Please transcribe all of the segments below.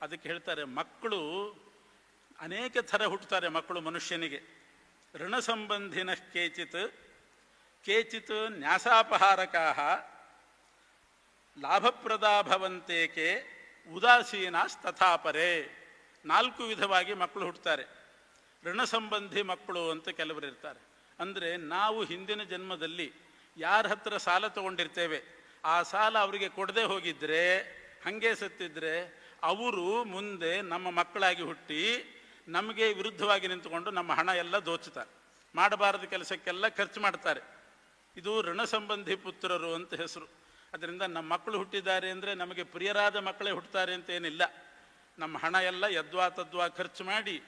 ಅದಕ್ಕೆ ಹೇಳ್ತಾರೆ, ಮಕ್ಕಳು ಅನೇಕ ಥರ ಹುಟ್ಟುತ್ತಾರೆ ಮಕ್ಕಳು ಮನುಷ್ಯನಿಗೆ. ಋಣ ಸಂಬಂಧಿನ ಕೇಚಿತ್ ಕೇಚಿತ್ ನ್ಯಾಸಾಪಹಾರಕಾ ಲಾಭಪ್ರದಾಭವಂತೇಕೆ ಭವಂತೇಕೆ ಉದಾಸೀನಾಸ್ತಥಾಪರೆ. ನಾಲ್ಕು ವಿಧವಾಗಿ ಮಕ್ಕಳು ಹುಟ್ಟುತ್ತಾರೆ. ಋಣ ಸಂಬಂಧಿ ಮಕ್ಕಳು ಅಂತ ಕೆಲವರು ಇರ್ತಾರೆ. ಅಂದರೆ ನಾವು ಹಿಂದಿನ ಜನ್ಮದಲ್ಲಿ ಯಾರ ಹತ್ರ ಸಾಲ ತಗೊಂಡಿರ್ತೇವೆ, ಆ ಸಾಲ ಅವರಿಗೆ ಕೊಡದೆ ಹೋಗಿದ್ದರೆ ಹಾಗೆ ಸತ್ತಿದ್ರೆ ಅವರು ಮುಂದೆ ನಮ್ಮ ಮಕ್ಕಳಾಗಿ ಹುಟ್ಟಿ ನಮಗೆ ವಿರುದ್ಧವಾಗಿ ನಿಂತುಕೊಂಡು ನಮ್ಮ ಹಣ ಎಲ್ಲ ದೋಚುತ್ತಾರೆ. ಮಾಡಬಾರದ ಕೆಲಸಕ್ಕೆಲ್ಲ ಖರ್ಚು ಮಾಡ್ತಾರೆ. ಇದು ಋಣ ಸಂಬಂಧಿ ಪುತ್ರರು ಅಂತ ಹೆಸರು. ಅದರಿಂದ ನಮ್ಮ ಮಕ್ಕಳು ಹುಟ್ಟಿದ್ದಾರೆ ಅಂದರೆ ನಮಗೆ ಪ್ರಿಯರಾದ ಮಕ್ಕಳೇ ಹುಟ್ಟುತ್ತಾರೆ ಅಂತ ಏನಿಲ್ಲ. ನಮ್ಮ ಹಣ ಎಲ್ಲ ಯದ್ವಾ ತದ್ವಾ ಖರ್ಚು ಮಾಡಿ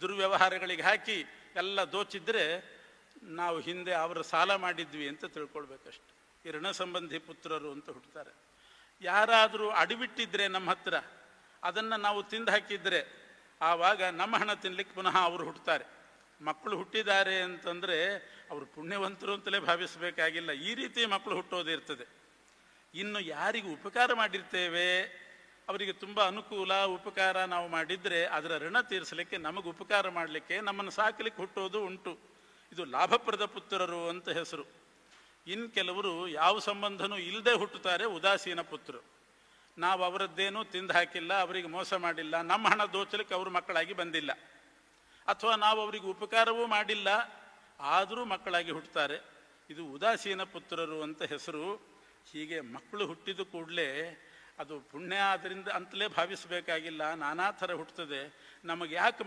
ದುರ್ವ್ಯವಹಾರಗಳಿಗೆ ಹಾಕಿ ಎಲ್ಲ ದೋಚಿದ್ರೆ ನಾವು ಹಿಂದೆ ಅವರು ಸಾಲ ಮಾಡಿದ್ವಿ ಅಂತ ತಿಳ್ಕೊಳ್ಬೇಕಷ್ಟೆ. ಈ ಋಣ ಸಂಬಂಧಿ ಪುತ್ರರು ಅಂತ ಹುಟ್ಟುತ್ತಾರೆ ಯಾರಾದರೂ ಅಡಿಬಿಟ್ಟಿದ್ರೆ ನಮ್ಮ ಹತ್ರ ಅದನ್ನು ನಾವು ತಿಂದು ಹಾಕಿದ್ರೆ ಆವಾಗ ನಮ್ಮ ಹಣ ತಿನ್ಲಿಕ್ಕೆ ಪುನಃ ಅವರು ಹುಟ್ಟುತ್ತಾರೆ ಮಕ್ಕಳು ಹುಟ್ಟಿದ್ದಾರೆ ಅಂತಂದರೆ ಅವರು ಪುಣ್ಯವಂತರು ಅಂತಲೇ ಭಾವಿಸಬೇಕಾಗಿಲ್ಲ. ಈ ರೀತಿ ಮಕ್ಕಳು ಹುಟ್ಟೋದಿರ್ತದೆ ಇನ್ನು ಯಾರಿಗೆ ಉಪಕಾರ ಮಾಡಿರ್ತೇವೆ, ಅವರಿಗೆ ತುಂಬ ಅನುಕೂಲ ಉಪಕಾರ ನಾವು ಮಾಡಿದರೆ ಅದರ ಋಣ ತೀರಿಸಲಿಕ್ಕೆ ನಮಗೆ ಉಪಕಾರ ಮಾಡಲಿಕ್ಕೆ ನಮ್ಮನ್ನು ಸಾಕಲಿಕ್ಕೆ ಹುಟ್ಟೋದು ಉಂಟು. ಇದು ಲಾಭಪ್ರದ ಪುತ್ರರು ಅಂತ ಹೆಸರು. ಇನ್ನು ಕೆಲವರು ಯಾವ ಸಂಬಂಧನೂ ಇಲ್ಲದೆ ಹುಟ್ಟುತ್ತಾರೆ ಉದಾಸೀನ ಪುತ್ರರು. ನಾವು ಅವರದ್ದೇನೂ ತಿಂದು ಹಾಕಿಲ್ಲ, ಅವರಿಗೆ ಮೋಸ ಮಾಡಿಲ್ಲ, ನಮ್ಮ ಹಣ ದೋಚಲಿಕ್ಕೆ ಅವರು ಮಕ್ಕಳಾಗಿ ಬಂದಿಲ್ಲ. ಅಥವಾ ನಾವು ಅವರಿಗೆ ಉಪಕಾರವೂ ಮಾಡಿಲ್ಲ, ಆದರೂ ಮಕ್ಕಳಾಗಿ ಹುಟ್ಟುತ್ತಾರೆ ಇದು ಉದಾಸೀನ ಪುತ್ರರು ಅಂತ ಹೆಸರು. ಹೀಗೆ ಮಕ್ಕಳು ಹುಟ್ಟಿದ ಕೂಡಲೇ ಅದು ಪುಣ್ಯ ಆದ್ದರಿಂದ ಅಂತಲೇ ಭಾವಿಸಬೇಕಾಗಿಲ್ಲ, ನಾನಾ ಥರ ಹುಟ್ಟುತ್ತದೆ ನಮಗೆ ಯಾಕೆ